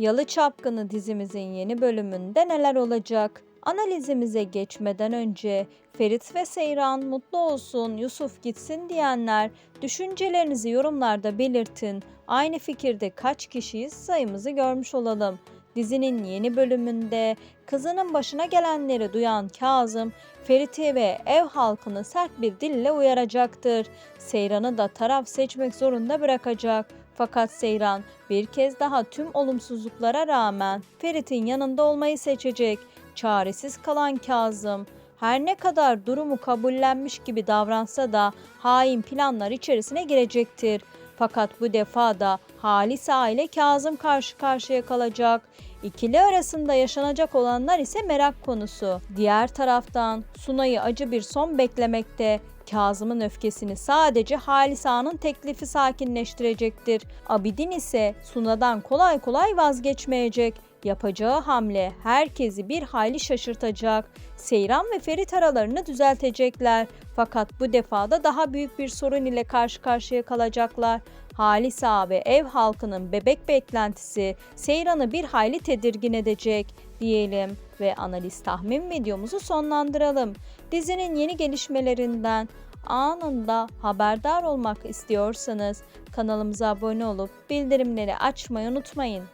Yalı Çapkını dizimizin yeni bölümünde neler olacak? Analizimize geçmeden önce Ferit ve Seyran mutlu olsun, Yusuf gitsin diyenler düşüncelerinizi yorumlarda belirtin. Aynı fikirde kaç kişiyiz sayımızı görmüş olalım. Dizinin yeni bölümünde kızının başına gelenleri duyan Kazım, Ferit'i ve ev halkını sert bir dille uyaracaktır. Seyran'ı da taraf seçmek zorunda bırakacak. Fakat Seyran bir kez daha tüm olumsuzluklara rağmen Ferit'in yanında olmayı seçecek. Çaresiz kalan Kazım her ne kadar durumu kabullenmiş gibi davransa da hain planlar içerisine girecektir. Fakat bu defa da Halis ile Kazım karşı karşıya kalacak. İkili arasında yaşanacak olanlar ise merak konusu. Diğer taraftan Sunay'ı acı bir son beklemekte. Kazım'ın öfkesini sadece Halis Ağa'nın teklifi sakinleştirecektir. Abidin ise Suna'dan kolay kolay vazgeçmeyecek. Yapacağı hamle herkesi bir hayli şaşırtacak. Seyran ve Ferit aralarını düzeltecekler. Fakat bu defada daha büyük bir sorun ile karşı karşıya kalacaklar. Halis Ağa ve ev halkının bebek beklentisi Seyran'ı bir hayli tedirgin edecek diyelim ve analiz tahmin videomuzu sonlandıralım. Dizinin yeni gelişmelerinden anında haberdar olmak istiyorsanız kanalımıza abone olup bildirimleri açmayı unutmayın.